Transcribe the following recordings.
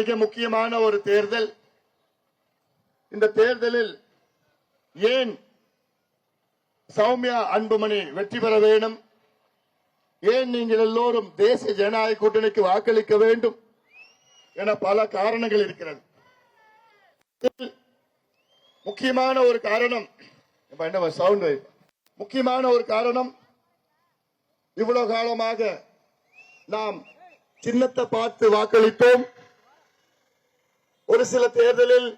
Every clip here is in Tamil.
மிக முக்கியமான ஒரு தேர்தல். இந்த தேர்தலில் ஏன் சௌமியா அன்புமணி வெற்றி பெற வேண்டும்? ஏன் நீங்கள் எல்லோரும் தேசிய ஜனநாயக கூட்டணிக்கு வாக்களிக்க வேண்டும்? என பல காரணங்கள் இருக்கிறது. முக்கியமான ஒரு காரணம் என்ன சவுண்ட் முக்கியமான ஒரு காரணம் இவ்வளவு காலமாக நாம் சின்னத்தை பார்த்து வாக்களித்தோம். ஒரு சில தேர்தலில்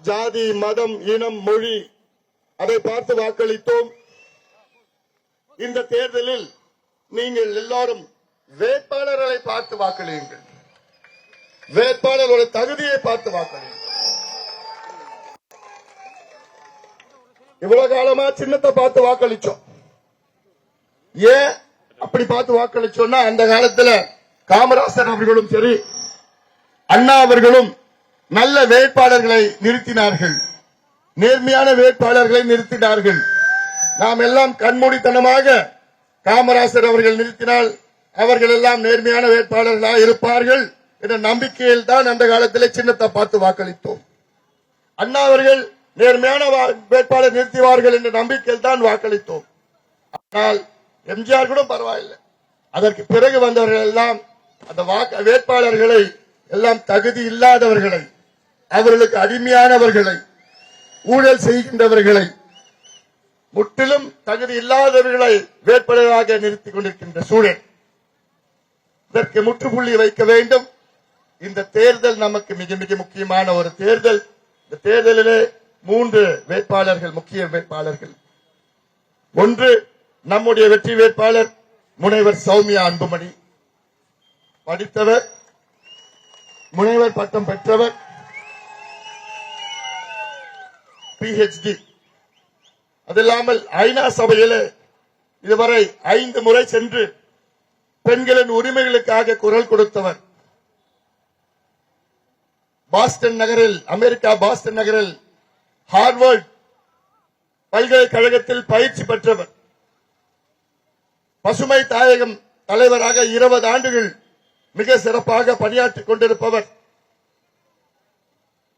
ஜாதி மதம் இனம் மொழி அதை பார்த்து வாக்களித்தோம். இந்த தேர்தலில் நீங்கள் எல்லாரும் வேட்பாளர்களை பார்த்து வாக்களியுங்கள். வேட்பாளரோட தகுதியை பார்த்து வாக்களியுங்கள். இவ்வளவு காலமா சின்னத்தை பார்த்து வாக்களிச்சோம். ஏன் அப்படி பார்த்து வாக்களிச்சோம்னா அந்த காலத்துல காமராசர் அவர்களும் சரி அண்ணா அவர்களும் நல்ல வேட்பாளர்களை நிறுத்தினார்கள். நேர்மையான வேட்பாளர்களை நிறுத்தினார்கள். நாம் எல்லாம் கண்மூடித்தனமாக காமராசர் அவர்கள் நிறுத்தினால் அவர்கள் எல்லாம் நேர்மையான வேட்பாளர்களாக இருப்பார்கள் என்ற நம்பிக்கையில் தான் அந்த காலத்திலே சின்னத்தை பார்த்து வாக்களித்தோம். அண்ணா அவர்கள் நேர்மையான வா- வேட்பாளர் நிறுத்துவார்கள் என்ற நம்பிக்கையில் தான் வாக்களித்தோம். ஆனால் எம்ஜிஆர் கூட பரவாயில்லை. அதற்கு பிறகு வந்தவர்கள் எல்லாம் அந்த வேட்பாளர்களை எல்லாம் தகுதி இல்லாதவர்களை அவர்களுக்கு அடிமையானவர்களை ஊழல் செய்கின்றவர்களை முற்றிலும் தகுதி இல்லாதவர்களை வேட்பாளராக நிறுத்திக் கொண்டிருக்கின்ற சூழல். இதற்கு முற்றுப்புள்ளி வைக்க வேண்டும். இந்த தேர்தல் நமக்கு மிக மிக முக்கியமான ஒரு தேர்தல். இந்த தேர்தலிலே மூன்று வேட்பாளர்கள் முக்கிய வேட்பாளர்கள். ஒன்று நம்முடைய வெற்றி வேட்பாளர் முனைவர் சௌமியா அன்புமணி. படித்தவர் முனைவர் பட்டம் பெற்றவர் பிஹெச்டி அதில்லாமல் ஐநா சபையில இதுவரை ஐந்து முறை சென்று பெண்களின் உரிமைகளுக்காக குரல் கொடுத்தவர். பாஸ்டன் நகரில் அமெரிக்கா பாஸ்டன் நகரில் ஹார்வர்ட் பல்கலைக்கழகத்தில் பயிற்சி பெற்றவர். பசுமை தாயகம் தலைவராக இருபது ஆண்டுகள் மிக சிறப்பாக பணியாற்றிக் கொண்டிருப்பவர்.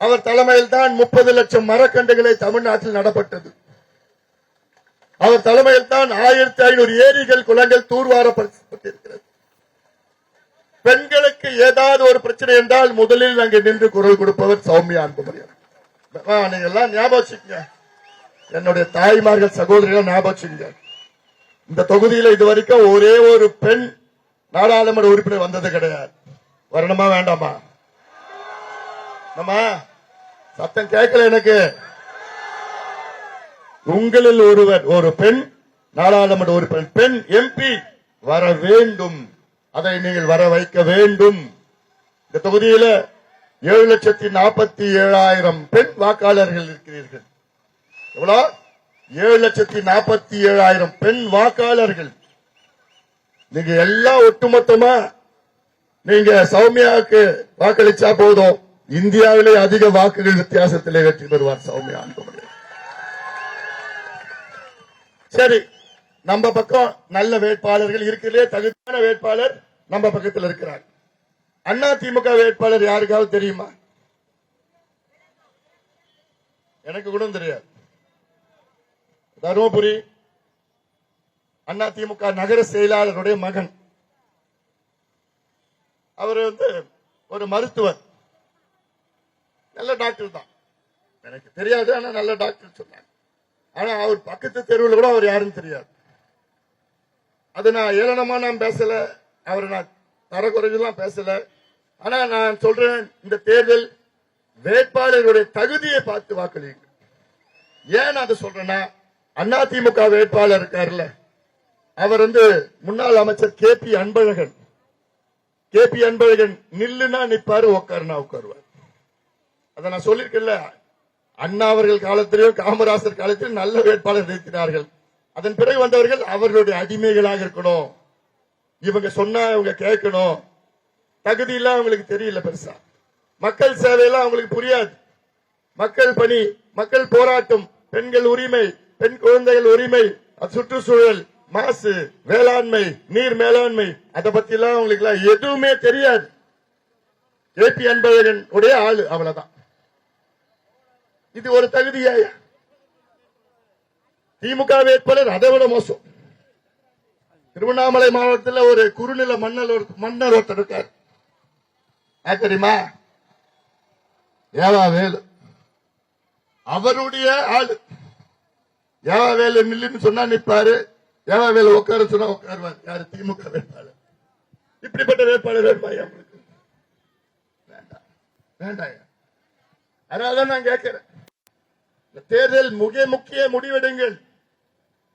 அவர் தலைமையில் தான் முப்பது லட்சம் மரக்கண்டுகளை தமிழ்நாட்டில் நடப்பட்டது. அவர் தலைமையில் தான் ஆயிரத்தி ஐநூறு ஏரிகள் குளங்கள் தூர்வாரப்பட்டிருக்கிறது பெண்களுக்கு ஏதாவது ஒரு பிரச்சனை என்றால் முதலில் அங்கு நின்று குரல் கொடுப்பவர் சௌமியா அன்புமணி. நீங்க எல்லாம் ஞாபகம் என்னுடைய தாய்மார்கள் சகோதரிகள் ஞாபகம் இந்த தொகுதியில இதுவரைக்கும் ஒரே ஒரு பெண் நாடாளுமன்ற உறுப்பினர் வந்தது கிடையாது. வரணுமா வேண்டாமா? நம்ம சத்தம் கேட்கல எனக்கு. உங்களில் ஒருவர் ஒரு பெண் நாடாளுமன்ற உறுப்பினர் பெண் எம்பி வர வேண்டும். அதை நீங்கள் வர வைக்க வேண்டும். இந்த தொகுதியில ஏழு லட்சத்தி நாற்பத்தி ஏழாயிரம் பெண் வாக்காளர்கள் இருக்கிறீர்கள். எவ்வளோ? ஏழு லட்சத்தி நாற்பத்தி ஏழாயிரம் பெண் வாக்காளர்கள். நீங்க எல்லாம் ஒட்டுமொத்தமா நீங்க சௌமியாவுக்கு வாக்களிச்சா போதும். இந்தியாவிலே அதிக வாக்குகள் வித்தியாசத்திலே வெற்றி பெறுவார் சௌமியா அன்புமணி. சரி நம்ம பக்கம் நல்ல வேட்பாளர்கள் இருக்கிறதே தகுதியான வேட்பாளர் நம்ம பக்கத்தில் இருக்கிறார். அண்ணா திமுக வேட்பாளர் யாருக்காவது தெரியுமா? எனக்கு கூட தெரியாது. தருமபுரி அண்ணா திமுக நகர செயலாளருடைய மகன். அவர் வந்து ஒரு மருத்துவர். நல்ல டாக்டர் தான். எனக்கு தெரியாது ஆனா நல்ல டாக்டர் சொன்னாங்க. ஆனா அவர் பக்கத்து தெருவில் கூட அவர் யாருன்னு தெரியாது. அது நான் ஏளனமா நான் பேசல. அவரை நான் தரக்குறைஞ்செல்லாம் பேசல. ஆனா நான் சொல்றேன் இந்த தேர்தல் வேட்பாளர்களுடைய தகுதியை பார்த்து வாக்களிங்க ஏன் அதை சொல்றேன்னா அதிமுக வேட்பாளர் இருக்காருல்ல அவர் வந்து முன்னாள் அமைச்சர் K P Anbalagan. K P Anbalagan நில்லுனா நிப்பாரு உட்காருனா உட்காருவார் அதை நான் சொல்லியிருக்கேன்ல. அண்ணா அவர்கள் காலத்திலேயோ காமராசர் காலத்தில் நல்ல வேட்பாளர் நிறுத்தினார்கள் அதன் பிறகு வந்தவர்கள் அவர்களுடைய அடிமைகளாக இருக்கணும். இவங்க சொன்னா இவங்க கேட்கணும். தகுதி எல்லாம் அவங்களுக்கு தெரியல பெருசா. மக்கள் சேவையெல்லாம் அவங்களுக்கு புரியாது. மக்கள் பணி மக்கள் போராட்டம் பெண்கள் உரிமை பெண் குழந்தைகள் உரிமை சுற்றுச்சூழல் மாசு வேளாண்மை நீர் மேலாண்மை அதை பத்தி எல்லாம் அவங்களுக்கு எல்லாம் எதுவுமே தெரியாது. ஏபி அன்பழகன் உடைய ஆளு அவ்வளவுதான். இது ஒரு தகுதியா? திமுக வேட்பாளர் அதை விட மோசம். திருவண்ணாமலை மாவட்டத்தில் ஒரு குறுநில மன்னர் ஒரு மன்னர் ஒருத்தர் இருக்கார். தெரியுமா? ஏவா வேலு அவருடைய ஆளு. ஏவா வேலு நில்லுன்னு சொன்னா நிப்பாரு. ஏவா வேலு உட்கார சொன்னா உட்காருவார். யாரு? திமுக வேட்பாளர். இப்படிப்பட்ட வேட்பாளர் வேட்பா உங்களுக்கு? வேண்டாம். வேண்டாம் அதனாலதான் நான் கேட்கிறேன். இந்த தேர்தல் மிக முக்கிய முடிவெடுங்கள்.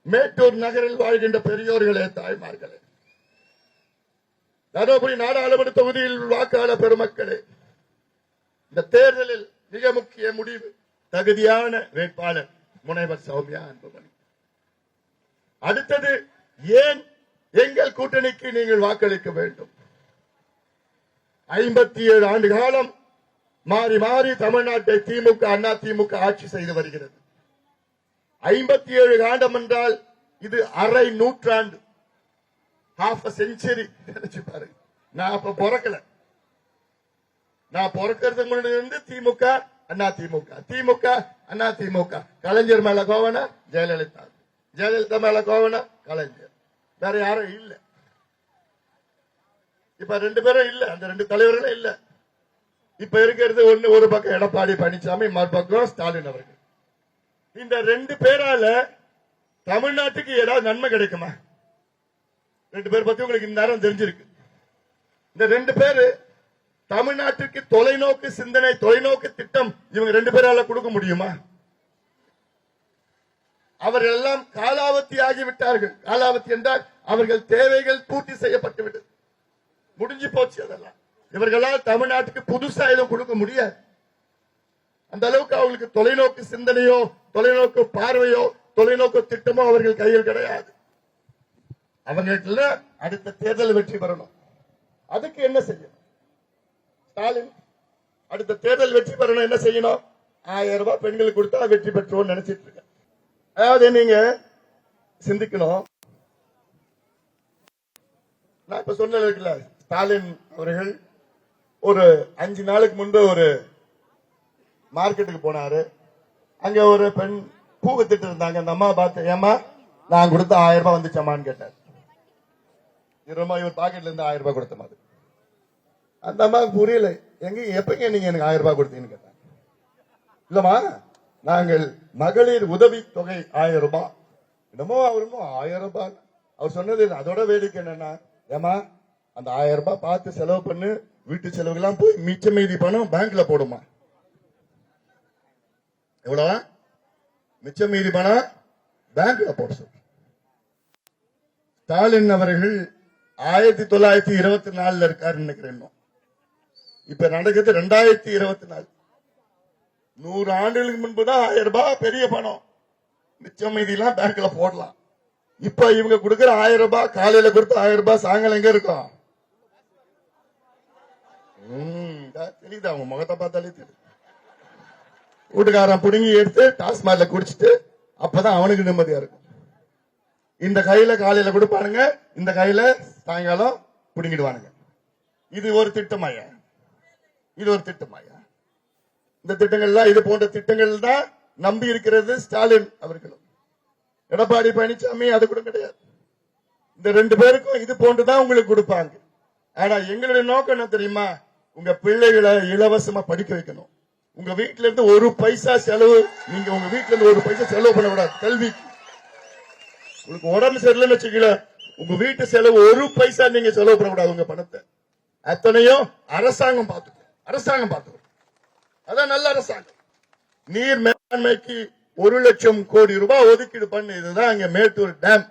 மேட்டூர் நகரில் வாழ்கின்ற பெரியோர்களே தாய்மார்களே. தருமபுரி நாடாளுமன்ற தொகுதியில் வாக்காளர் பெருமக்களே இந்த தேர்தலில் மிக முக்கிய முடிவு தகுதியான வேட்பாளர் முனைவர் சௌமியா அன்புமணி. அடுத்தது ஏன் எங்கள் கூட்டணிக்கு நீங்கள் வாக்களிக்க வேண்டும்? ஐம்பத்தி ஏழு ஆண்டு காலம் மாறி மாறி தமிழ்நாட்டை திமுக அண்ணா திமுக ஆட்சி செய்து வருகிறது. ஐம்பத்தி ஏழு காண்டம் என்றால் இது அரை நூற்றாண்டு. ஹாஃப் செஞ்சுரி நினைச்சு பாருங்க. நான் அப்ப பிறக்கல. நான் பிறக்கிறது முன்னாடி இருந்து திமுக அண்ணா திமுக. திமுக அண்ணா திமுக. கலைஞர் மேல கோவனா? ஜெயலலிதா. ஜெயலலிதா மேல கோவனா? கலைஞர். வேற யாரும் இல்ல. இப்ப ரெண்டு பேரும் இல்ல. அந்த ரெண்டு தலைவர்களும் இல்ல. இப்ப இருக்கிறது ஒண்ணு ஒரு பக்கம் எடப்பாடி பழனிசாமி மறுபக்கம் ஸ்டாலின் அவர்கள். இந்த ரெண்டு பேரால தமிழ்நாட்டுக்கு ஏதாவது நன்மை கிடைக்குமா? ரெண்டு பேர் பத்தி உங்களுக்கு இந்த நேரம் தெரிஞ்சிருக்கு. இந்த ரெண்டு பேரு தமிழ்நாட்டிற்கு தொலைநோக்கு சிந்தனை தொலைநோக்கு திட்டம் இவங்க ரெண்டு பேரால கொடுக்க முடியுமா? அவர்கள் எல்லாம் காலாவதி ஆகிவிட்டார்கள். காலாவதி என்றால் அவர்கள் தேவைகள் பூர்த்தி செய்யப்பட்டு விட்டது முடிஞ்சு போச்சு அதெல்லாம். இவர்களால் தமிழ்நாட்டுக்கு புதுசா எதுவும் கொடுக்க முடியாது. அந்த அளவுக்கு அவங்களுக்கு தொலைநோக்கு சிந்தனையோ தொலைநோக்கு பார்வையோ தொலைநோக்கு திட்டமோ அவர்கள் கையில் கிடையாது. அவங்களுக்கு அடுத்த தேர்தல் வெற்றி பெறணும். அதுக்கு என்ன செய்யணும்? ஸ்டாலின் அடுத்த தேர்தல் வெற்றி பெறணும் என்ன செய்யணும்? ஆயிரம் ரூபாய் பெண்களுக்கு கொடுத்தா வெற்றி பெற்றோம் நினைச்சிட்டு இருக்க அதாவது நீங்க சிந்திக்கணும். நான் இப்ப சொன்ன ஸ்டாலின் அவர்கள் ஒரு அஞ்சு நாளுக்கு முன்பு ஒரு மார்க்கெட்டுக்கு போனாரு. அங்க ஒரு பெண் பூ வித்துட்டு இருந்தாங்க. அந்த அம்மா பார்த்து ஏமா நான் கொடுத்த ஆயிரம் ரூபாய் வந்துச்சம்மான்னு கேட்டார். இருமா இவர் பாக்கெட்ல இருந்து ஆயிரம் ரூபாய் கொடுத்த மாதிரி. அந்த அம்மாவுக்கு புரியல. எங்க எப்பங்க நீங்க எனக்கு ஆயிரம் ரூபாய் கொடுத்தீங்கன்னு கேட்டாங்க இல்லம்மா நாங்கள் மகளிர் உதவி தொகை ஆயிரம் ரூபாய். என்னமோ அவர் இன்னும் ஆயிரம் ரூபாய். அவர் சொன்னது அதோட வேடிக்கை என்னன்னா ஏமா அந்த ஆயிரம் ரூபாய் பார்த்து செலவு பண்ணு. வீட்டு செலவுகள்லாம் போய் மிச்ச மீதி பணம் பேங்க்ல போடுமா? எவ்வளவு? மிச்ச மீதி பணம் பேங்க்ல போட சொல்லு. ஸ்டாலின் அவர்கள் ஆயிரத்தி தொள்ளாயிரத்தி இருபத்தி நாலுல இருக்காரு நினைக்கிறேன் இப்ப நடக்குது ரெண்டாயிரத்தி இருபத்தி நாலு. நூறு ஆண்டுகளுக்கு முன்பு தான் ஆயிரம் ரூபாய் பெரிய பணம். மிச்சம் மீதியெல்லாம் பேங்க்ல போடலாம். இப்ப இவங்க கொடுக்கற ஆயிரம் ரூபாய் காலையில கொடுத்த ஆயிரம் ரூபாய் சாயங்காலம் எங்க இருக்கும்? தெரியுது அவங்க முகத்தை பார்த்தாலே தெரியுது. வீட்டுக்காரன் புடுங்கி எடுத்து டாஸ்மார்ல குடிச்சிட்டு அப்பதான் அவனுக்கு நிம்மதியா இருக்கும். இந்த கையில காலையில கொடுப்பானுங்க இந்த கையில சாயங்காலம் புடுங்கிடுவானுங்க. இது ஒரு திட்டமாயா? இது ஒரு திட்டமாயா? இந்த திட்டங்கள்லாம் இது போன்ற திட்டங்கள் தான் நம்பி இருக்கிறது ஸ்டாலின் அவர்களும். எடப்பாடி பழனிசாமி அது கூட கிடையாது. இந்த ரெண்டு பேருக்கும் இது போன்றுதான் உங்களுக்கு கொடுப்பாங்க. ஆனா எங்களுடைய நோக்கம் என்ன தெரியுமா? உங்க பிள்ளைகளை இலவசமா படிக்க வைக்கணும். உங்க வீட்டுல இருந்து ஒரு பைசா செலவு நீங்க உங்க வீட்டுல இருந்து ஒரு பைசா செலவு பண்ணக்கூடாது. கல்விக்கு உங்களுக்கு உடம்பு சரியில்லைன்னு வச்சுக்கல உங்க வீட்டு செலவு ஒரு பைசா நீங்க செலவு பண்ணக்கூடாது உங்க பணத்தை. அத்தனையும் அரசாங்கம் பார்த்துக்கும். அரசாங்கம் பார்த்துக்கும். அதான் நல்ல அரசாங்கம். நீர் மேலாண்மைக்கு ஒரு லட்சம் கோடி ரூபாய் ஒதுக்கீடு பண்ணு. இதுதான் இங்க மேட்டூர் டேம்.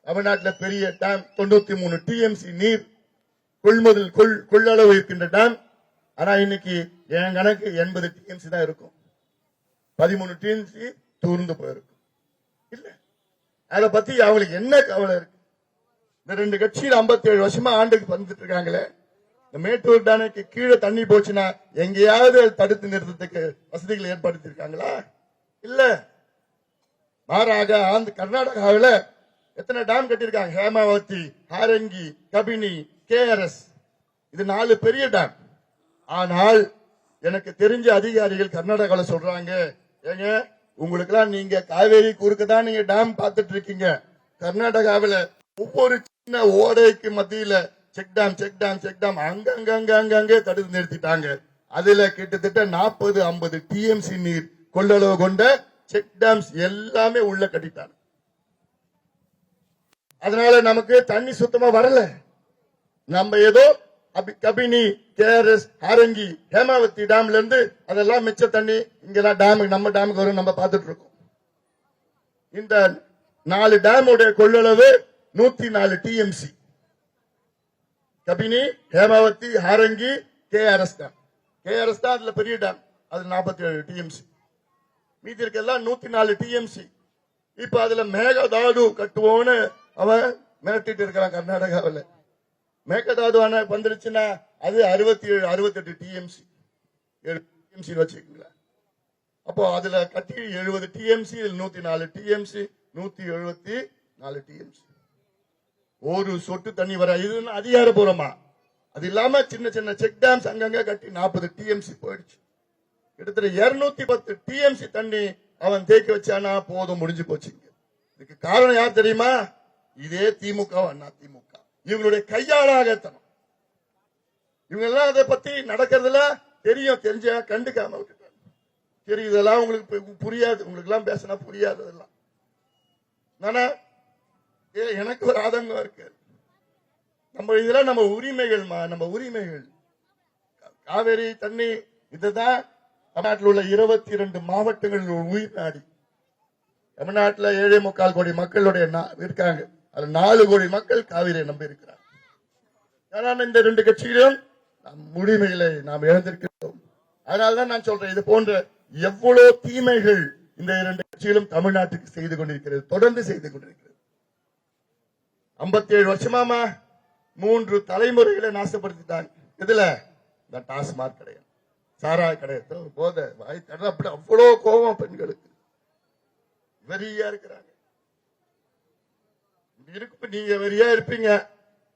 தமிழ்நாட்டில் பெரிய டேம். தொண்ணூத்தி மூணு டிஎம்சி நீர். கொள்முதல் கொள் கொள்ளளவு இருக்கின்ற டேம் ஆனா இன்னைக்கு என் கணக்கு எண்பது டிஎம்சி தான் இருக்கும். பதிமூணு டிஎம்சி தூர்ந்து போயிருக்கும் இல்ல. அதை பத்தி அவங்களுக்கு என்ன கவலை இருக்கு? இந்த ரெண்டு கட்சியில் 57 ஏழு வருஷமா ஆண்டுக்கு வந்துட்டு இருக்காங்களே. இந்த மேட்டூர் டேனுக்கு கீழே தண்ணி போச்சுன்னா எங்கேயாவது தடுத்து நிறுத்தத்துக்கு வசதிகள் ஏற்படுத்தி இருக்காங்களா இல்ல. மாறாக ஆந்த கர்நாடகாவில் எத்தனை டேம் கட்டியிருக்காங்க? ஹேமாவதி ஹாரங்கி கபினி கேஆர்எஸ் இது நாலு பெரிய டேம் ஆனால் எனக்கு தெரிஞ்ச அதிகாரிகள் கர்நாடகாவில் சொல்றாங்க. ஏங்க உங்களுக்கெல்லாம் நீங்க காவேரி குறுக்கு தான் நீங்க டேம் பார்த்துட்டு இருக்கீங்க கர்நாடகாவில் ஒவ்வொரு சின்ன ஓடைக்கு மத்தியில check dam check dam check dam அங்கங்க அங்கங்க அங்கங்கே தடுத்து நிறுத்திட்டாங்க. அதுல கிட்டத்தட்ட நாற்பது ஐம்பது டிஎம்சி நீர் கொள்ளளவு கொண்ட செக் டேம்ஸ் எல்லாமே உள்ள கட்டிட்டாங்க. அதனால நமக்கு தண்ணி சுத்தமா வரல. நம்ம ஏதோ கபினி கேஆர்எஸ் ஆரங்கி ஹேமாவதி டேம்ல இருந்து அதெல்லாம் மிச்ச தண்ணி இங்கெல்லாம் டேமுக்கு நம்ம டேமுக்கு வரும் நம்ம பார்த்துட்டு இருக்கோம் இந்த நாலு டேமுடைய கொள்ளளவு நூத்தி நாலு TMC Kabini Hemavathi Harangi KRS dam. KRS தான் அதுல பெரிய டேம். அது நாற்பத்தி ஏழு டிஎம்சி மீதி இருக்கெல்லாம் நூத்தி நாலு டிஎம்சி இப்ப அதுல மேகதாது கட்டுவோன்னு அவன் மிரட்டிட்டு இருக்கிறான் கர்நாடகாவில். மேகதாது அணை வந்துருச்சுன்னா அது அறுபத்தி ஏழு அறுபத்தெட்டு டிஎம்சி டிஎம்சி வச்சுக்கோங்களேன் அப்போ அதுல கட்டி எழுபது டிஎம்சி நூத்தி நாலு டிஎம்சி நூத்தி எழுபத்தி நாலு டிஎம்சி ஒரு சொட்டு தண்ணி வர இது அதிகாரபூர்வமா? அது இல்லாம சின்ன சின்ன செக் டேம்ஸ் அங்கங்க கட்டி நாற்பது டிஎம்சி போயிடுச்சு. கிட்டத்தட்ட இருநூத்தி பத்து டிஎம்சி தண்ணி அவன் தேக்கி வச்சானா போதும் முடிஞ்சு போச்சுங்க இதுக்கு காரணம் யார் தெரியுமா? இதே திமுக அண்ணா திமுக. இவங்களுடைய கையாளாகத்தனம். இவங்க எல்லாம் அதை பத்தி நடக்கிறதுல தெரியும் தெரிஞ்ச கண்டுக்காம விட்டுட்டாங்க. சரி இதெல்லாம் உங்களுக்கு புரியாது. உங்களுக்கு எல்லாம் பேசினா புரியாது அதெல்லாம். ஏ, எனக்கு ஒரு ஆதங்கம் இருக்கு நம்ம இதெல்லாம் நம்ம உரிமைகள்மா நம்ம உரிமைகள். காவேரி தண்ணி இதுதான் தமிழ்நாட்டில் உள்ள இருபத்தி இரண்டு மாவட்டங்களில் உயிர் நாடி. தமிழ்நாட்டில் ஏழே முக்கால் கோடி மக்களுடைய இருக்காங்க. அதுல நாலு கோடி மக்கள் காவிரியை நம்பி இருக்கிறார் ஆனால் இந்த ரெண்டு கட்சிகளும்? நம் முடிமைகளை நாம் இழந்திருக்கிறோம். அதனால்தான் நான் சொல்றேன் இது போன்ற எவ்வளவு தீமைகள் இந்த இரண்டு கட்சிகளும் தமிழ்நாட்டுக்கு செய்து கொண்டிருக்கிறது தொடர்ந்து செய்து கொண்டிருக்கிறது. 57 ஏழு வருஷமாமா மூன்று தலைமுறைகளை நாசப்படுத்திட்டாங்க. இதுல இந்த டாஸ்மாக் கிடையாது சாராய கடையத்தில் போத வாய் தட அப்படி அவ்வளவு கோபம் பெண்களுக்கு. வெறியா இருக்கிறாங்க. இருக்கு நீங்க வெறியா இருப்பீங்க.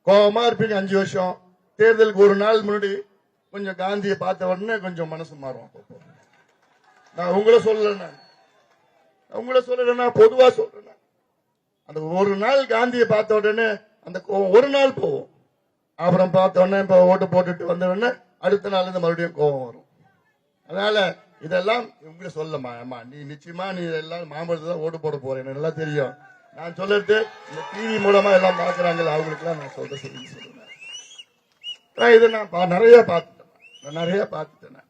கோபமா இருப்பீங்க அஞ்சு வருஷம். தேர்தலுக்கு ஒரு நாள் முன்னாடி கொஞ்சம் காந்தியை பார்த்த உடனே கொஞ்சம் மனசு மாறும் அப்பப்போ. நான் உங்களை சொல்லல நான் உங்களை சொல்லல பொதுவா சொல்றேன் அந்த ஒரு நாள் காந்தியை பார்த்த உடனே அந்த ஒரு நாள் போகும். அப்புறம் பார்த்த உடனே இப்ப ஓட்டு போட்டுட்டு வந்த உடனே அடுத்த நாள் இருந்து மறுபடியும் கோபம் வரும். அதனால இதெல்லாம் உங்களை சொல்லமா அம்மா நீ நிச்சயமா நீ எல்லாம் மாம்பழத்தை தான் ஓட்டு போட போறேன் எல்லாம் நல்லா தெரியும். நான் சொல்றது இந்த டிவி மூலமா எல்லாம் பாக்குறாங்கல்ல அவங்களுக்கு எல்லாம் நான் சொல்ற செய்தி சொல்லுவேன் நான் நான் பா- நிறைய பார்த்துட்டேன். நான் நிறைய பார்த்துட்டேன்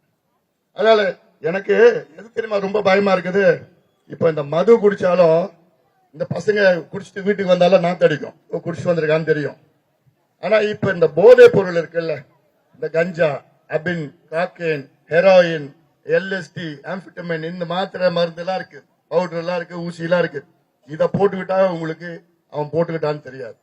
அதனால எனக்கு எது தெரியுமா ரொம்ப பயமா இருக்குது? இப்ப இந்த மது குடிச்சாலும் இந்த பசங்க குடிச்சிட்டு வீட்டுக்கு வந்தாலும் நான் தடிக்கும். ஓ, குடிச்சிட்டு வந்திருக்கான்னு தெரியும். ஆனா இப்ப இந்த போதை பொருள் இருக்குல்ல இந்த கஞ்சா அபின் காக்கேன் ஹெரோயின் எல்எஸ்டி ஆம்பிட்டமின் இந்த மாத்திரை மருந்து எல்லாம் இருக்கு. பவுடர் எல்லாம் இருக்கு ஊசி எல்லாம் இருக்கு. இதை போட்டுக்கிட்டா உங்களுக்கு அவன் போட்டுக்கிட்டான்னு தெரியாது.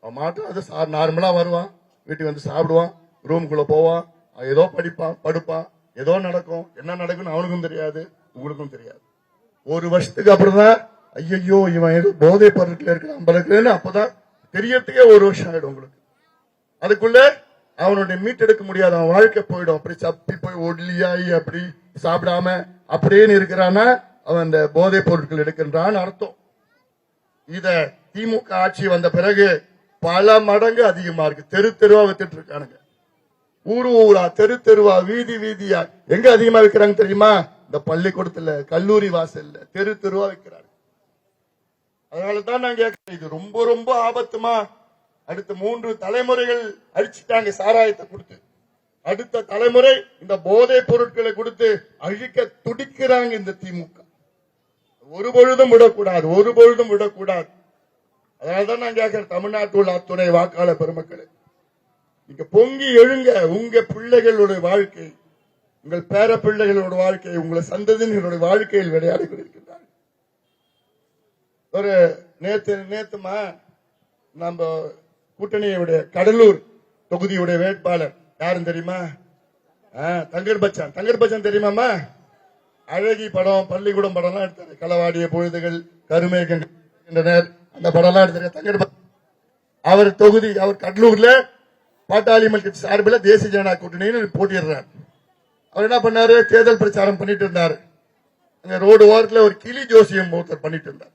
அவன் மாட்டும் அது சா- நார்மலா வருவான். வீட்டுக்கு வந்து சாப்பிடுவான். ரூமுக்குள்ள போவான். அவன் ஏதோ படிப்பான் படுப்பான். ஏதோ நடக்கும். என்ன நடக்கும்னு அவனுக்கும் தெரியாது. உங்களுக்கும் தெரியாது. ஒரு வருஷத்துக்கு அப்புறம் தான் ஐயோ இவன் ஏதோ போதை பொருட்கள் இருக்கிறான் நம்மளுக்குன்னு அப்பதான் தெரியறதுக்கே ஒரு வருஷம் ஆயிடும் உங்களுக்கு. அதுக்குள்ள அவனுடைய மீட்டெடுக்க முடியாது அவன் வாழ்க்கை போயிடும். அப்படி சப்பி போய் ஒல்லியாயி அப்படி சாப்பிடாம அப்படின்னு இருக்கிறான்னா அவன் இந்த போதை பொருட்கள் எடுக்கின்றான் அர்த்தம். இத திமுக ஆட்சி வந்த பிறகு பல மடங்கு அதிகமா இருக்கு. தெரு தெருவா வித்துட்டு இருக்கானுங்க. ஊரு ஊரா தெரு தெருவா வீதி வீதியா. எங்க அதிகமா விக்கிறாங்க தெரியுமா? இந்த பள்ளிக்கூடத்துல கல்லூரி வாசல்ல தெரு தெருவா விக்கிறாங்க. அதனால தான் நான் கேட்கிறேன் இது ரொம்ப ரொம்ப ஆபத்துமா? அடுத்த மூன்று தலைமுறைகள் அழிச்சிட்டாங்க சாராயத்தை கொடுத்து. அடுத்த தலைமுறை இந்த போதை பொருட்களை கொடுத்து அழிக்க துடிக்கிறாங்க இந்த திமுக. ஒரு பொழுதும் விடக்கூடாது ஒரு பொழுதும் விடக்கூடாது. அதனால்தான் நான் கேட்கிறேன் தமிழ்நாட்டு உள்ள அத்துணை வாக்காளர் பெருமக்களே நீங்க பொங்கி எழுங்க உங்க பிள்ளைகளுடைய வாழ்க்கை. உங்கள் பேர பிள்ளைகளோட வாழ்க்கை உங்கள் சந்ததியினருடைய வாழ்க்கையில் விளையாடி கொண்டிருக்கின்றார்கள். ஒரு நேத்து நேத்துமா நம்ம கூட்டணியுடைய கடலூர் தொகுதியுடைய வேட்பாளர் யாரும் தெரியுமா? ஆ, தங்கர் பச்சான். தங்கர் பச்சான் தெரியுமாமா அழகி படம் பள்ளிக்கூடம் படம்லாம் எடுத்தாரு களவாடிய பொழுதுகள் கருமேகங்கள் அந்த படம்லாம் எடுத்தாரு தங்கர் அவர் தொகுதி அவர் கடலூர்ல பாட்டாளி மக்கள் சார்பில் தேசிய ஜனநாயக கூட்டணியில் போட்டியிடுறார். அவர் என்ன பண்ணாரு? தேர்தல் பிரச்சாரம் பண்ணிட்டு இருந்தாரு. அங்க ரோடு ஓரத்தில் ஒரு கிளி ஜோசியம் ஒருத்தர் பண்ணிட்டு இருந்தார்.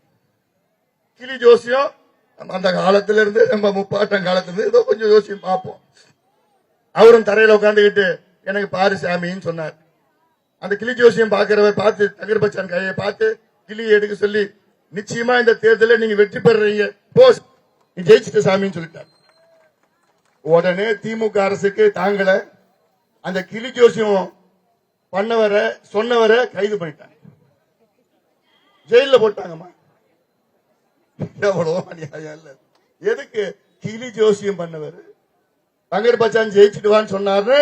கிளி ஜோசியம் நம்ம அந்த காலத்துல இருந்து நம்ம முப்பாட்டம் காலத்துல இருந்து ஏதோ கொஞ்சம் ஜோசியம் பார்ப்போம். அவரும் தரையில உட்காந்துக்கிட்டு எனக்கு பாரு சாமின்னு சொன்னார். அந்த கிளி ஜோசியம் பாக்குறவர் பார்த்து தகர் பச்சான் கையை பார்த்து கிளி எடுக்க சொல்லி நிச்சயமா இந்த தேர்தலில் நீங்க வெற்றி பெறுறீங்க. போ நீ ஜெயிச்சுட்ட சாமின்னு சொல்லிட்டார். உடனே திமுக அரசுக்கு தாங்கல அந்த கிளி ஜோசியம் பண்ணவரை சொன்னவரை கைது பண்ணிட்டாங்க. ஜெயில போட்டாங்கம்மா. எவ்வளவு அநியாயம் இல்ல. எதுக்கு கிளி ஜோசியம் பண்ணவர்? தங்கர் பச்சான் ஜெயிச்சிடுவான்னு சொன்னாரு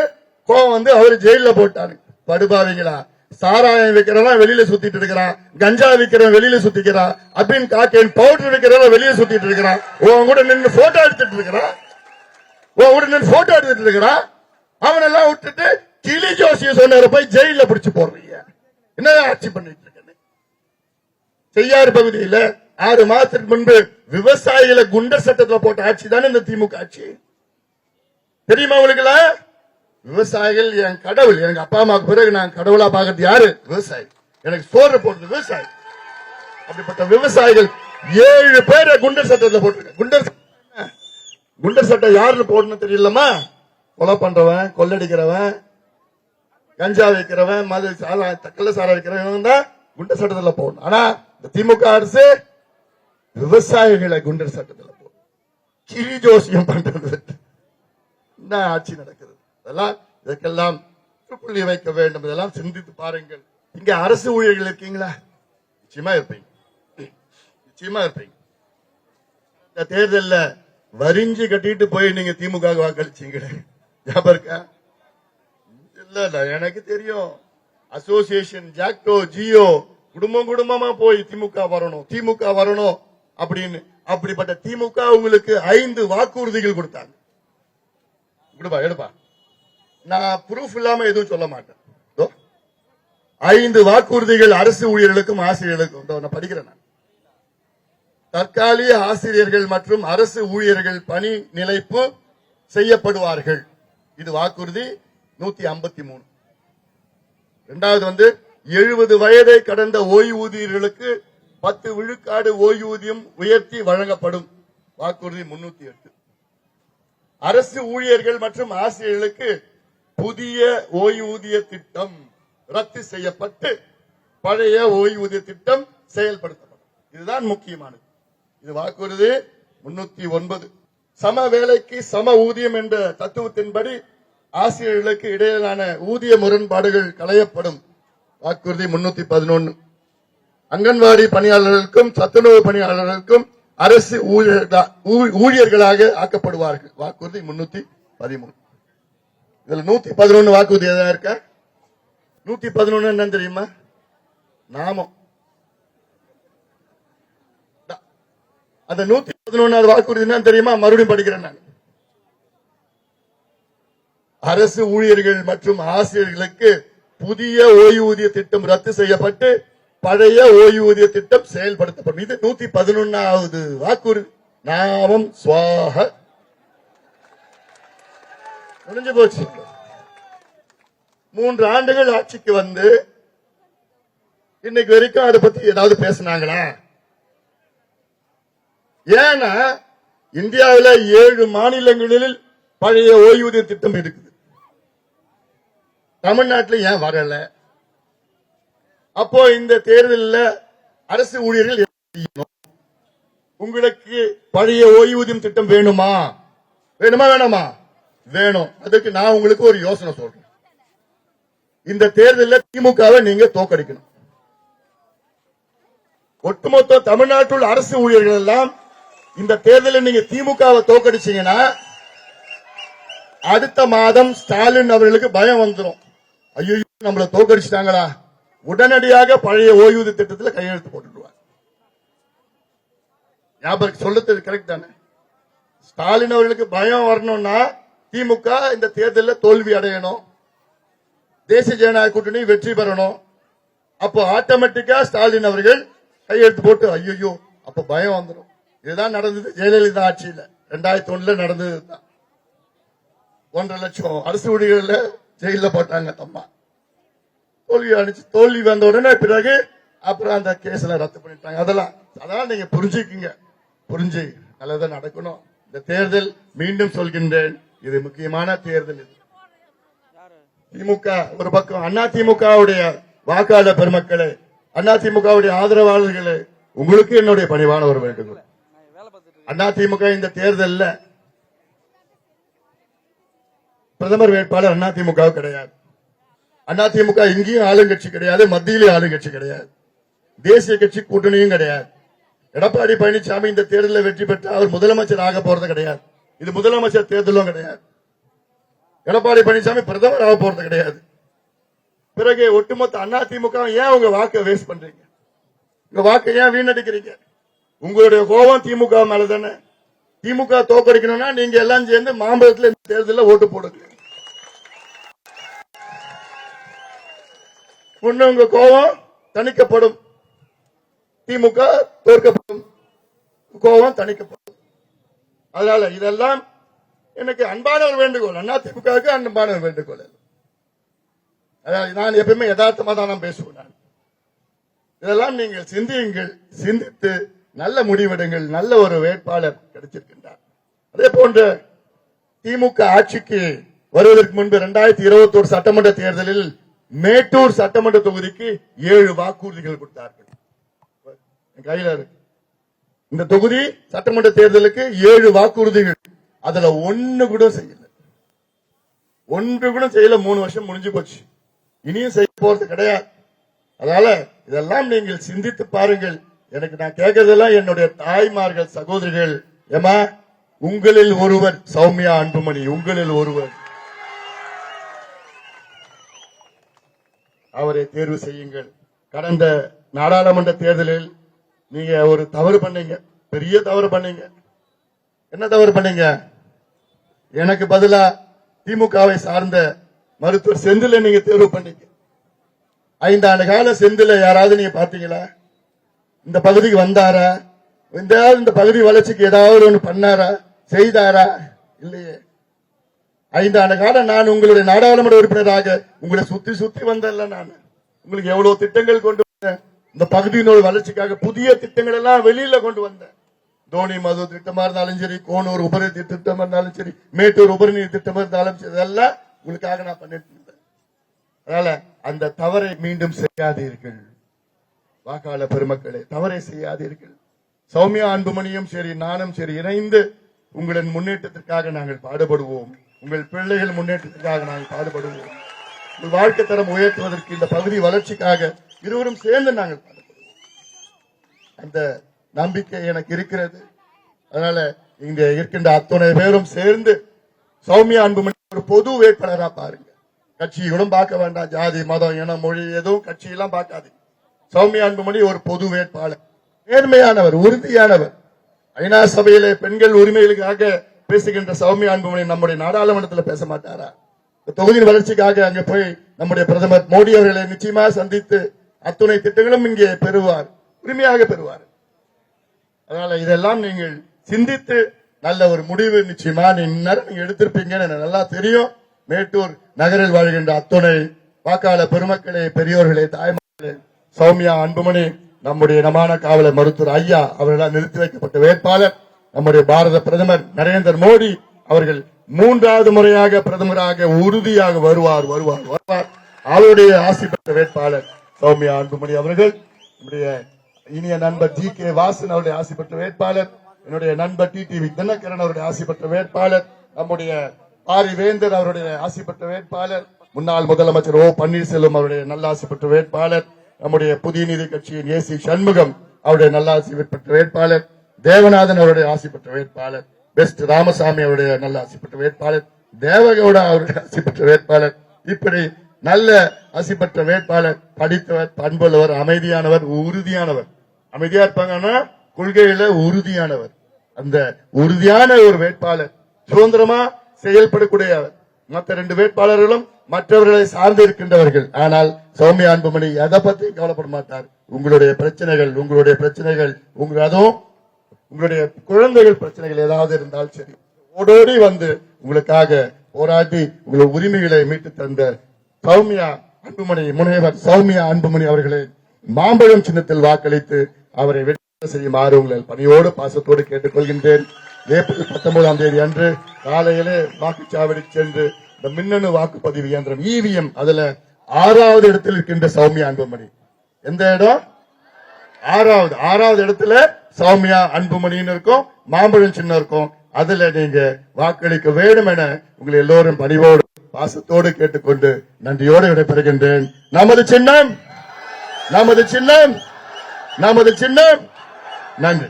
கோவம் வந்து அவர் ஜெயில போட்டாரு. படுபாவீங்களா சாராயம் விற்கிறவன் வெளியில சுத்திட்டு இருக்கிறான். கஞ்சா விற்கிறவன் வெளியில சுத்திக்கிறான். அப்படின்னு காக்கேன் பவுடர் விற்கிறவன் வெளியில சுத்திட்டு இருக்கிறான். உன் கூட நின்று போட்டோ எடுத்துட்டு இருக்கிறான் உன் கூட நின்று போட்டோ எடுத்துட்டு இருக்கிறான் அவனெல்லாம் விட்டுட்டு கிளி ஜோசிய சொன்னவரை போய் ஜெயில பிடிச்சு போடுறீங்க. என்ன ஆட்சி பண்ணிட்டு இருக்கேன் செய்யாறு பகுதியில ஆறு மாசத்துக்கு முன்பு விவசாயிகளை குண்ட சட்டத்தில் போட்ட ஆட்சி தானே இந்த திமுக ஆட்சி? தெரியுமா உங்களுக்குல விவசாயிகள் என் கடவுள் எனக்கு அப்பா அம்மாவுக்கு பிறகு நான் கடவுளா பாக்குறது யாரு? விவசாயி. எனக்கு சோறு போடுறது விவசாயி. அப்படிப்பட்ட விவசாயிகள் ஏழு பேரை குண்டர் சட்டத்தில் போட்டிருக்க குண்டர் சட்டம் குண்டர் சட்டம் யாருன்னு போடணும் தெரியலமா கொலை பண்றவன் கொள்ளடிக்கிறவன் கஞ்சா வைக்கிறவன் மது சாரா தக்கல சாரா வைக்கிறவன் தான் குண்டர் சட்டத்துல போடணும். ஆனா இந்த திமுக அரசு விவசாயிகளை குண்டர் சட்டத்துல போடும் கிரி ஜோசியம் பண்றது. என்ன ஆட்சி நடக்குது? அதெல்லாம் இதற்கெல்லாம் புள்ளி வைக்க வேண்டும். இதெல்லாம் சிந்தித்து பாருங்கள். இங்க அரசு ஊழியர்கள் இருக்கீங்களா? நிச்சயமா இருப்பீங்க. நிச்சயமா இருப்பீங்க. இந்த தேர்தலில் வரிஞ்சு கட்டிட்டு போய் நீங்க திமுக வாக்களிச்சீங்க ஞாபகம் இருக்கா? இல்ல இல்ல. எனக்கு தெரியும். அசோசியேஷன் ஜாக்டோ ஜியோ குடும்பம் குடும்பமா போய் திமுக வரணும். திமுக வரணும் அப்படின்னு அப்படிப்பட்ட திமுக உங்களுக்கு ஐந்து வாக்குறுதிகள் கொடுத்தாங்க. எடுப்பா எடுப்பா. நான் ப்ரூஃப் இல்லாம எதுவும் சொல்ல மாட்டேன். ஐந்து வாக்குறுதிகள் அரசு ஊழியர்களுக்கும் ஆசிரியர்களுக்கும் நான் படிக்கிறேன் தற்காலிக ஆசிரியர்கள் மற்றும் அரசு ஊழியர்கள் பணி நிலைப்பு செய்யப்படுவார்கள். இது வாக்குறுதி நூத்தி ஐம்பத்தி மூணு. இரண்டாவது வந்து எழுபது வயதை கடந்த ஓய்வூதியர்களுக்கு பத்து விழுக்காடு ஓய்வூதியம் உயர்த்தி வழங்கப்படும். வாக்குறுதி முன்னூத்தி எட்டு. அரசு ஊழியர்கள் மற்றும் ஆசிரியர்களுக்கு புதிய ஓய்வூதிய திட்டம் ரத்து செய்யப்பட்டு பழைய ஓய்வூதிய திட்டம் செயல்படுத்தப்படும். இதுதான் முக்கியமானது. இது வாக்குறுதி முன்னூத்தி ஒன்பது. சம வேலைக்கு சம ஊதியம் என்ற தத்துவத்தின்படி ஆசிரியர்களுக்கு இடையிலான ஊதிய முரண்பாடுகள் களையப்படும். வாக்குறுதி முன்னூத்தி பதினொன்னு. அங்கன்வாடி பணியாளர்களுக்கும் சத்துணவு பணியாளர்களுக்கும் அரசு ஊழியர்களாக ஆக்கப்படுவார்கள். வாக்குறுதி முன்னூத்தி பதிமூணு. இதுல நூத்தி பதினொன்னு வாக்குறுதி எதா இருக்க? நூத்தி பதினொன்னு என்னன்னு தெரியுமா? நாமம். அந்த நூத்தி பதினொன்னாவது வாக்குறுதி என்னன்னு தெரியுமா? மறுபடியும் படிக்கிறேன் நான். அரசு ஊழியர்கள் மற்றும் ஆசிரியர்களுக்கு புதிய ஓய்வூதிய திட்டம் ரத்து செய்யப்பட்டு பழைய ஓய்வூதிய திட்டம் செயல்படுத்தப்படும். இது நூத்தி பதினொன்னாவது வாக்குறுதி. நாமம் சுவாக முடிஞ்சு போச்சு. மூன்று ஆண்டுகள் ஆட்சிக்கு வந்து இன்னைக்கு வரைக்கும் அதை பத்தி ஏதாவது பேசினாங்களா? ஏன்னா இந்தியாவில் ஏழு மாநிலங்களில் பழைய ஓய்வூதிய திட்டம் இருக்குது. தமிழ்நாட்டில் ஏன் வரல? அப்போ இந்த தேர்தலில் அரசு ஊழியர்கள் உங்களுக்கு பழைய ஓய்வூதியம் திட்டம் வேணுமா? வேணுமா வேணாமா? வேணும். அதுக்கு நான் உங்களுக்கு ஒரு யோசனை சொல்றேன். இந்த தேர்தலில் திமுகவை நீங்க தோக்கடிக்கணும் ஒட்டுமொத்த தமிழ்நாட்டில் அரசு ஊழியர்கள் எல்லாம் இந்த தேர்தலில் நீங்க திமுகவை தோக்கடிச்சீங்கன்னா அடுத்த மாதம் ஸ்டாலின் அவர்களுக்கு பயம் வந்துரும். ஐயோ நம்மள தோக்கடிச்சிட்டாங்களா உடனடியாக பழைய ஓய்வூதிய திட்டத்தில் கையெழுத்து போட்டுடுவார். ஞாபகம் சொல்லுறது கரெக்ட் தானே? ஸ்டாலின் அவர்களுக்கு பயம் வரணும்னா திமுக இந்த தேர்தலில் தோல்வி அடையணும். தேசிய ஜனநாயக கூட்டணி வெற்றி பெறணும். அப்போ ஆட்டோமேட்டிக்கா ஸ்டாலின் அவர்கள் கையெழுத்து போட்டு ஐயோ அப்ப பயம் வந்துடும் இதுதான் நடந்தது ஜெயலலிதா ஆட்சியில். ரெண்டாயிரத்தி ஒண்ணுல நடந்தது தான் ஒன்றரை லட்சம் அரசு ஊழியர்கள் ஜெயில போட்டாங்க தம்மா. தோல்வி அடிச்சு தோல்வி வந்த உடனே பிறகு அப்புறம் அந்த கேஸ்ல ரத்து பண்ணிட்டாங்க. அதெல்லாம் அதெல்லாம் நீங்க புரிஞ்சுக்குங்க. புரிஞ்சு நல்லதான் நடக்கணும். இந்த தேர்தல் மீண்டும் சொல்கின்றேன். இது முக்கியமான தேர்தல் இது. திமுக ஒரு பக்கம் அண்ணா திமுகவுடைய வாக்காளர் பெருமக்களே அண்ணா திமுகவுடைய ஆதரவாளர்களே உங்களுக்கு என்னுடைய பணிவான ஒரு வேண்டுகோள். அண்ணா திமுக இந்த தேர்தல்ல பிரதமர் வேட்பாளர் அண்ணா திமுக கிடையாது. அண்ணா திமுக இங்கேயும் ஆளுங்கட்சி கிடையாது மத்தியிலும் ஆளுங்கட்சி கிடையாது. தேசிய கட்சி கூட்டணியும் கிடையாது. எடப்பாடி பழனிசாமி இந்த தேர்தலில் வெற்றி பெற்று அவர் முதலமைச்சர் ஆக போறது கிடையாது. இது முதலமைச்சர் தேர்தலும் கிடையாது. எடப்பாடி பழனிசாமி பிரதமர் ஆக போறது கிடையாது. பிறகு ஒட்டுமொத்த அண்ணா திமுக ஏன் உங்க வாக்கை வேஸ்ட் பண்றீங்க? உங்க வாக்கை ஏன் வீணடிக்கிறீங்க? உங்களுடைய கோபம் திமுக மேல தானே. திமுக தோக்கடிக்கணும்னா நீங்க எல்லாம் சேர்ந்து மாம்பழத்துல இந்த தேர்தலில் ஓட்டு போடுங்க. ஒண்ணு உங்க கோபம் தணிக்கப்படும். திமுக தோற்கப்படும். கோபம் தணிக்கப்படும். அதனால இதெல்லாம் எனக்கு அன்பான ஒரு வேண்டுகோள். அண்ணா திமுகவுக்கு அன்பான ஒரு வேண்டுகோள் அதாவது நான் எப்பயுமே யதார்த்தமா தான் நான் பேசுவேன் நான். இதெல்லாம் நீங்கள் சிந்தியுங்கள் சிந்தித்து நல்ல முடிவெடுங்கள் நல்ல ஒரு வேட்பாளர் கிடைச்சிருக்கின்றார் அதே போன்று திமுக ஆட்சிக்கு வருவதற்கு முன்பு இரண்டாயிரத்தி இருபத்தோரு சட்டமன்ற தேர்தலில் மேட்டூர் சட்டமன்ற தொகுதிக்கு ஏழு வாக்குறுதிகள் கொடுத்தார்கள். என் கையில இருக்கு. இந்த தொகுதி சட்டமன்ற தேர்தலுக்கு ஏழு வாக்குறுதிகள். அதுல ஒன்னு கூட செய்யல. ஒன்று கூட செய்யல. மூணு வருஷம் முடிஞ்சு போச்சு. இனியும் செய்ய போறது கிடையாது. அதனால இதெல்லாம் நீங்கள் சிந்தித்து பாருங்கள். எனக்கு நான் கேட்கறதெல்லாம் என்னுடைய தாய்மார்கள் சகோதரிகள். ஏமா உங்களில் ஒருவர் சௌமியா அன்புமணி உங்களில் ஒருவர். அவரை தேர்வு செய்யுங்கள். கடந்த நாடாளுமன்ற தேர்தலில் நீங்க ஒரு தவறு பண்ணீங்க. பெரிய தவறு பண்ணீங்க. என்ன தவறு பண்ணீங்க? எனக்கு பதிலா திமுகவை சார்ந்த மருத்துவர் செந்தில நீங்க தேர்வு பண்ணீங்க. ஐந்தாண்டு கால செந்தில யாராவது நீங்க பாத்தீங்களா இந்த பகுதிக்கு வந்தாரா? இந்த இந்த பகுதி வளர்ச்சிக்கு ஏதாவது ஒண்ணு பண்ணாரா? செய்தாரா? இல்லையே. ஐந்தாண்டு காலம் நான் உங்களுடைய நாடாளுமன்ற உறுப்பினராக உங்களை சுத்தி சுத்தி வந்தேன்ல நான். உங்களுக்கு எவ்வளவு திட்டங்கள் கொண்டு வந்தேன். இந்த பகுதியினோட வளர்ச்சிக்காக புதிய திட்டங்கள் எல்லாம் வெளியில கொண்டு வந்தேன் தோனி மது திட்டமா இருந்தாலும் சரி கோனூர் உபரி திட்டமா இருந்தாலும் சரி மேட்டூர் உபரிநீர் திட்டமா இருந்தாலும் சரி இதெல்லாம் உங்களுக்காக நான் பண்ணிட்டு இருந்தேன். அதனால அந்த தவறை மீண்டும் செய்யாதீர்கள். வாக்காளர் பெருமக்களே தவறை செய்யாதீர்கள். சௌமியா அன்புமணியும் சரி நானும் சரி இணைந்து உங்களின் முன்னேற்றத்திற்காக நாங்கள் பாடுபடுவோம். உங்கள் பிள்ளைகள் முன்னேற்றத்திற்காக நாங்கள் பாடுபடுவோம். உங்கள் வாழ்க்கை தரம் உயர்த்துவதற்கு இந்த பகுதி வளர்ச்சிக்காக இருவரும் சேர்ந்து நாங்கள் அந்த நம்பிக்கை எனக்கு இருக்கிறது. அதனால இங்க இருக்கின்ற அத்தனை பேரும் சேர்ந்து சௌமியா அன்புமணி ஒரு பொது வேட்பாளரா பாருங்க. கட்சிகளும் பார்க்க வேண்டாம். ஜாதி மதம் இன மொழி எதுவும் கட்சியெல்லாம் பார்க்காது. சௌமியா அன்புமணி ஒரு பொது வேட்பாளர். நேர்மையானவர் உறுதியானவர். ஐநா சபையிலே பெண்கள் உரிமைகளுக்காக பேசுகின்ற சௌமியா அன்புமணி நம்முடைய நாடாளுமன்றத்தில் பேச மாட்டாரா? இந்த தொகுதியின் வளர்ச்சிக்காக அங்கே போய் நம்முடைய பிரதமர் மோடி அவர்களை நிச்சயமா சந்தித்து அத்துணை திட்டங்களும் இங்கே பெறுவார் உரிமையாக பெறுவார். அதனால இதெல்லாம் நீங்கள் சிந்தித்து நல்ல ஒரு முடிவு நிச்சயமா இந்நேரம் நீங்க எடுத்திருப்பீங்கன்னு எனக்கு நல்லா தெரியும். மேட்டூர் நகரில் வாழ்கின்ற அத்துணை வாக்காளர் பெருமக்களே பெரியோர்களே தாய்மார்களே சௌமியா அன்புமணி நம்முடைய நமான காவலர் மருத்துவர் ஐயா அவர்களால் நிறுத்தி வைக்கப்பட்ட வேட்பாளர் நம்முடைய பாரத பிரதமர் நரேந்திர மோடி அவர்கள் மூன்றாவது முறையாக பிரதமராக உறுதியாக வருவார் வருவார் வருவார். அவருடைய ஆசி பெற்ற வேட்பாளர் சௌமியா அன்புமணி அவர்கள் நம்முடைய இனிய நண்பர் ஜி கே வாசன் அவருடைய ஆசைப்பட்ட வேட்பாளர் என்னுடைய நண்பர் டி டிவி தினகரன் அவருடைய ஆசைப்பட்ட வேட்பாளர் நம்முடைய ஆரி வேந்தர் அவருடைய ஆசைப்பட்ட வேட்பாளர் முன்னாள் முதலமைச்சர் ஓ பன்னீர்செல்வம் அவருடைய நல்லாசி வேட்பாளர் நம்முடைய புதிய நீதி கட்சியின் ஏ சி சண்முகம் அவருடைய நல்லாசி பெற்ற வேட்பாளர் தேவநாதன் அவருடைய ஆசி பெற்ற வேட்பாளர் பெஸ்ட் ராமசாமி அவருடைய நல்ல பெற்ற வேட்பாளர் தேவகவுடா அவருடைய ஆசி பெற்ற வேட்பாளர் இப்படி நல்ல அசிப்பற்ற வேட்பாளர் படித்தவர் பண்புள்ளவர் அமைதியானவர் உறுதியானவர். அமைதியா இருப்பாங்கன்னா கொள்கையில உறுதியானவர். அந்த உறுதியான ஒரு வேட்பாளர் சுதந்திரமா செயல்படக்கூடியவர் மற்ற ரெண்டு வேட்பாளர்களும் மற்றவர்களை சார்ந்து இருக்கின்றவர்கள். ஆனால் சௌமி அன்புமணி எதை பத்தி கவலைப்பட மாட்டார்? உங்களுடைய பிரச்சனைகள் உங்களுடைய பிரச்சனைகள் உங்க அதுவும் உங்களுடைய குழந்தைகள் பிரச்சனைகள் ஏதாவது இருந்தால் சரி ஓடோடி வந்து உங்களுக்காக போராடி உங்கள் உரிமைகளை மீட்டு தந்த சௌமியா அன்புமணி முனைவர் சௌமியா அன்புமணி அவர்களை மாம்பழம் சின்னத்தில் வாக்களித்து அவரை வெற்றி செய்யுமாறு உங்களை பணியோடு பாசத்தோடு கேட்டுக்கொள்கின்றேன். ஏப்ரல் பத்தொன்பதாம் தேதி அன்று காலையிலே வாக்குச்சாவடி சென்று இந்த மின்னணு வாக்குப்பதிவு இயந்திரம் இவிஎம் அதுல ஆறாவது இடத்தில் இருக்கின்ற சௌமியா அன்புமணி. எந்த இடம்? ஆறாவது. ஆறாவது இடத்துல சௌமியா அன்புமணின்னு இருக்கும் மாம்பழம் சின்னம் இருக்கும். அதுல நீங்க வாக்களிக்க வேண்டும் என உங்களை எல்லோரும் பணிவோடு பாசத்தோடு கேட்டுக்கொண்டு நன்றியோடு விடைபெறுகின்றேன். நமது சின்னம் நமது சின்னம் நமது சின்னம். நன்றி.